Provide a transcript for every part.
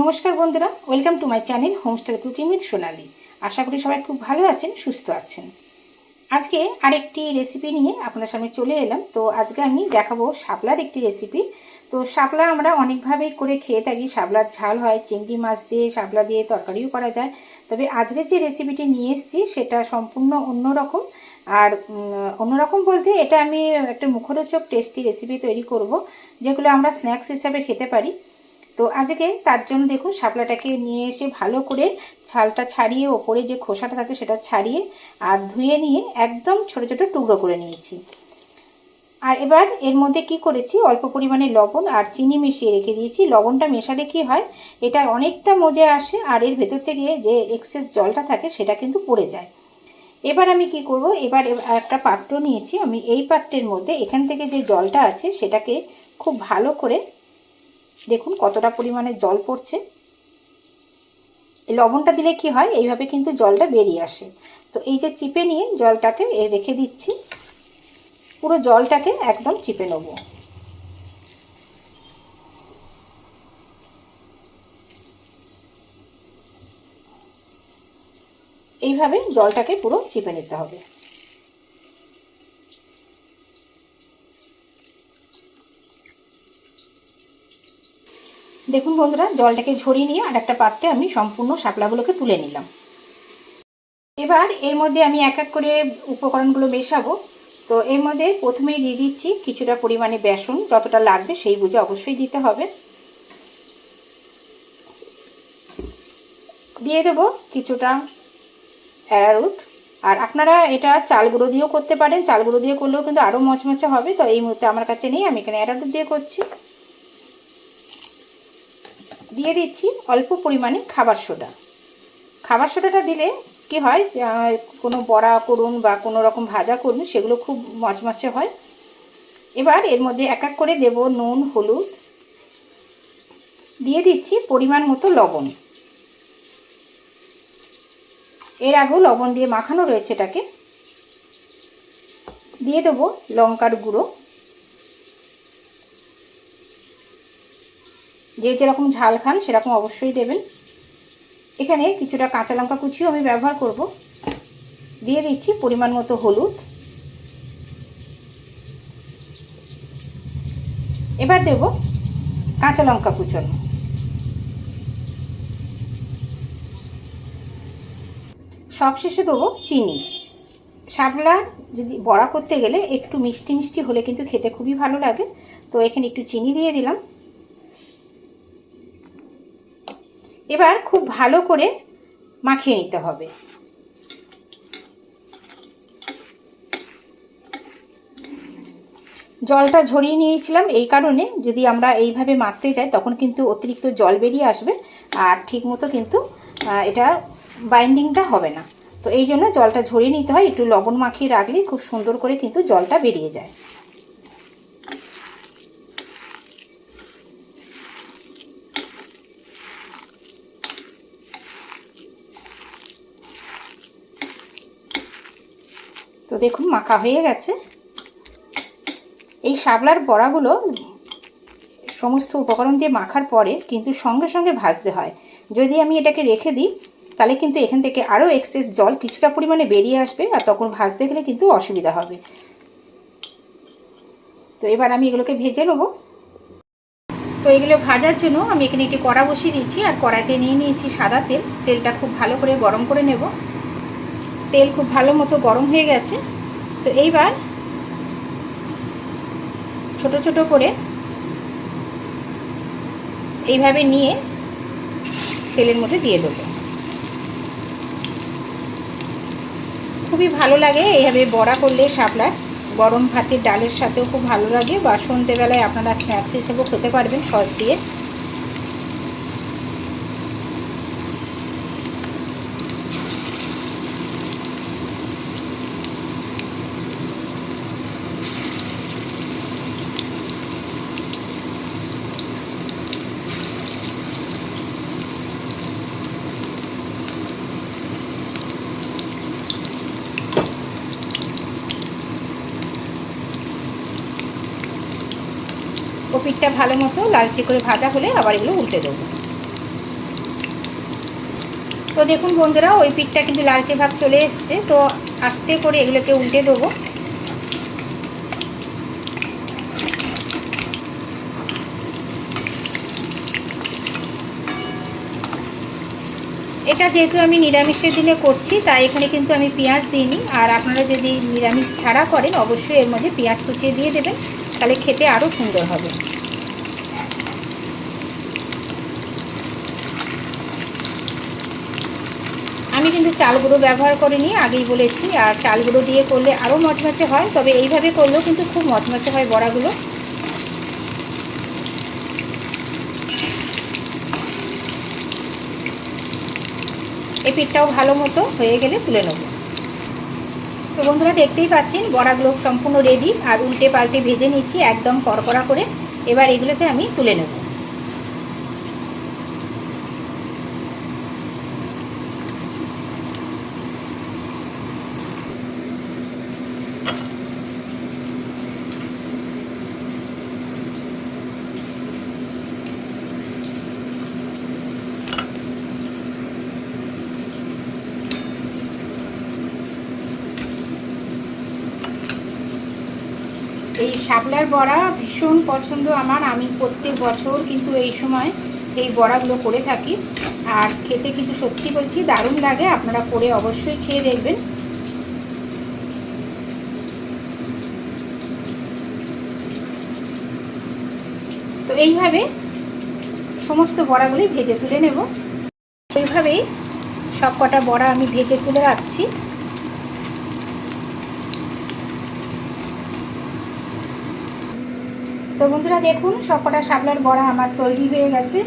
নমস্কার বন্ধুরা, welcome to my channel homestar cooking with Sonali. আশা করি সবাই খুব ভালো আছেন, সুস্থ আছেন। আজকে আরেকটি রেসিপি নিয়ে আপনাদের সামনে চলে এলাম। তো আজকে আমি দেখাবো শাপলার একটি রেসিপি তো শাপলা আমরা অনেকভাবেই করে খেয়ে থাকি। শাপলার ঝাল হয়, চিংড়ি মাছ দিয়ে শাপলা দিয়ে তরকারিও করা যায়। তবে আজকে যে রেসিপিটি নিয়ে এসেছি, সেটা সম্পূর্ণ অন্যরকম। আর অন্যরকম বলতে এটা আমি একটা মুখরোচক টেস্টি রেসিপি তৈরি করব, যেগুলো আমরা স্ন্যাক্স হিসাবে খেতে পারি। তো আজকে তার জন্য দেখুন শাপলাটাকে নিয়ে এসে ভালো করে ছালটা ছাড়িয়ে, ওপরে যে খোসাটা থাকে সেটা ছাড়িয়ে আর ধুয়ে নিয়ে একদম ছোট ছোট টুকরো করে নিয়েছি। আর এবার এর মধ্যে কি করেছি? অল্প পরিমাণে লবণ আর চিনি মিশিয়ে রেখে দিয়েছি। লবণটা মেশালে কি হয়? এটা অনেকটা মজে আসে আর এর ভেতর থেকে যে এক্সেস জলটা থাকে সেটা কিন্তু পড়ে যায়। এবার আমি কি করব? এবার একটা পাত্র নিয়েছি। আমি এই পাত্রের মধ্যে এখান থেকে যে জলটা আছে সেটাকে খুব ভালো করে দেখুন কতটা পরিমাণে জল পড়ছে। এই লবণটা দিলে কি হয়? এইভাবে কিন্তু জলটা বেরিয়ে আসে। তো এই যে চিপে নিয়ে জলটাকে রেখে দিচ্ছি। পুরো জলটাকে একদম চিপে নেব। এইভাবে জলটাকে পুরো চিপে নিতে হবে। দেখুন বন্ধুরা, জলটাকে ঝরিয়ে নিয়ে আর একটা পাত্রে আমি সম্পূর্ণ শাপলাগুলোকে তুলে নিলাম। এবার এর মধ্যে আমি এক এক করে উপকরণগুলো মেশাবো। তো এর মধ্যে প্রথমেই দিয়ে দিচ্ছি কিছুটা পরিমাণে বেসন, যতটা লাগবে সেই বুঝে অবশ্যই দিতে হবে। দিয়ে দেবো কিছুটা অ্যারারুট আর আপনারা এটা চাল গুঁড়ো দিয়েও করতে পারেন চাল গুঁড়ো দিয়ে করলেও কিন্তু আরও মচমচে হবে। তো এই মুহূর্তে আমার কাছে নেই, আমি এখানে অ্যারারুট দিয়ে করছি। দিয়ে দিচ্ছি অল্প পরিমাণে খাবার সোডা। খাবার সোডাটা দিলে কি হয় কোনো বড়া করুন বা কোনো রকম ভাজা করুন, সেগুলো খুব মচমচে হয়। এবার এর মধ্যে এক এক করে দেব নুন, হলুদ। দিয়ে দিচ্ছি পরিমাণ মতো লবণ। এর আগেও লবণ দিয়ে মাখানো রয়েছে এটাকে। দিয়ে দেবো লঙ্কার গুঁড়ো। যে যেরকম ঝাল খান, সেরকম অবশ্যই দেবেন। এখানে কিছুটা কাঁচা লঙ্কা কুচিও আমি ব্যবহার করব। দিয়ে দিচ্ছি পরিমাণ মতো হলুদ। এবার দেব কাঁচা লঙ্কা কুচনো। সবশেষে দেবো চিনি। শাপলা যদি বড়া করতে গেলে একটু মিষ্টি মিষ্টি হলে কিন্তু খেতে খুবই ভালো লাগে। তো এখানে একটু চিনি দিয়ে দিলাম। এবার খুব ভালো করে মাখিয়ে নিতে হবে। জলটা ঝরিয়ে নিয়েছিলাম এই কারণে যদি আমরা এইভাবে মাখতে যাই তখন কিন্তু অতিরিক্ত জল বেরিয়ে আসবে আর ঠিক মতো কিন্তু এটা বাইন্ডিংটা হবে না। তো এই জন্য জলটা ঝরিয়ে নিতে হয়, একটু লবণ মাখিয়ে রাখলে খুব সুন্দর করে কিন্তু জলটা বেরিয়ে যায়। তো দেখুন, মাখা হয়ে গেছে। এই শাবলার বড়াগুলো সমস্ত উপকরণ দিয়ে মাখার পরে কিন্তু সঙ্গে সঙ্গে ভাজতে হয়। যদি আমি এটাকে রেখে দিই, তাহলে কিন্তু এখান থেকে আরও এক্সেস জল কিছুটা পরিমাণে বেরিয়ে আসবে আর তখন ভাজতে গেলে কিন্তু অসুবিধা হবে। তো এবার আমি এগুলোকে ভেজে নেব। তো এগুলো ভাজার জন্য আমি এখানে একটি কড়া বসিয়ে দিচ্ছি আর কড়াইতে নিয়ে নিয়েছি সাদা তেল। তেলটা খুব ভালো করে গরম করে নেব। তেল খুব ভালো মতো গরম হয়ে গেছে। তো এইবার ছোট ছোট করে এইভাবে নিয়ে তেলের মধ্যে দিয়ে দেবো। খুবই ভালো লাগে এইভাবে বড়া করলে শাপলার। গরম ভাতের ডালের সাথেও খুব ভালো লাগে বা সন্ধ্যেবেলায় আপনারা স্ন্যাক্স হিসেবেও খেতে পারবেন সস দিয়ে। ও ভালো মতো লালচে করে ভাজা হলে আবার এগুলো উল্টে দেবো। তো দেখুন বন্ধুরা, ওই পিঠটা কিন্তু লালচে ভাব চলে এসছে, তো আস্তে করে এগুলোকে উল্টে দেবো। এটা যেহেতু আমি নিরামিষের দিনে করছি, তাই এখানে কিন্তু আমি পেঁয়াজ দিইনি। আর আপনারা যদি নিরামিষ ছাড়া করেন, অবশ্যই এর মধ্যে পেঁয়াজ কুচিয়ে দিয়ে দেবেন। তাহলে খেতে আরও সুন্দর হবে। আমি কিন্তু চাল গুঁড়ো ব্যবহার করিনি, আগেই বলেছি, আর চাল গুঁড়ো দিয়ে করলে আরও মচমচে হয়, তবে এইভাবে করলেও কিন্তু খুব মচমচে হয় বড়াগুলো। এই পিঠটাও ভালো মতো হয়ে গেলে তুলে নেব। তো বন্ধুরা দেখতেই পাচ্ছেন, বড়াগুলো সম্পূর্ণ রেডি আর উল্টে পাল্টে ভেজে নিচ্ছি একদম কড়কড়া করে। এবার এগুলোকে আমি তুলে নেব। এই শাপলার বড়া ভীষণ পছন্দ আমার। আমি প্রত্যেক বছর কিন্তু এই সময় এই বড়াগুলো করে থাকি। আর খেতে কিন্তু সত্যি বলছি দারুণ লাগে, আপনারা করে অবশ্যই খেয়ে দেখবেন। তো এইভাবে সমস্ত বড়াগুলি ভেজে তুলে নেব। এইভাবেই সব কটা বড়া আমি ভেজে তুলে রাখছি। তো বন্ধুরা দেখুন, সবকটা শাপলার বড়া আমার তৈরি হয়ে গেছে।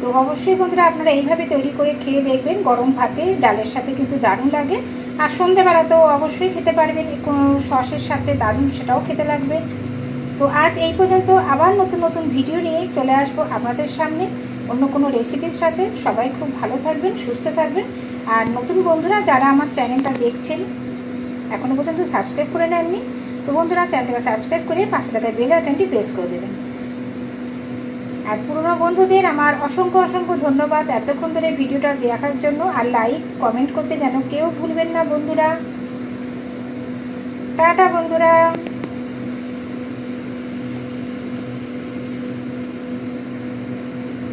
তো অবশ্যই বন্ধুরা আপনারা এইভাবে তৈরি করে খেয়ে দেখবেন, গরম ভাতে, ডালের সাথে কিন্তু দারুণ লাগে। আর সন্ধেবেলাতেও অবশ্যই খেতে পারবেন কোনো সসের সাথে দারুণ সেটাও খেতে লাগবে। তো আজ এই পর্যন্ত আবার নতুন নতুন ভিডিও নিয়ে চলে আসব আপনাদের সামনে। অন্য কোনো রেসিপির সাথে সবাই খুব ভালো থাকবেন, সুস্থ থাকবেন। আর নতুন বন্ধুরা যারা আমার চ্যানেলটা দেখছেন এখনও পর্যন্ত সাবস্ক্রাইব করে নেননি তো বন্ধুরা চ্যানেলটাকে সাবস্ক্রাইব করে পাশে থাকা বেল আইকনটি প্রেস করে দেবেন। আর পুরনো বন্ধুদের আমার অসংখ্য অসংখ্য ধন্যবাদ এতক্ষণ ধরে ভিডিওটা দেখার জন্য। আর লাইক কমেন্ট করতে যেন কেউ ভুলবেন না বন্ধুরা। টাটা বন্ধুরা।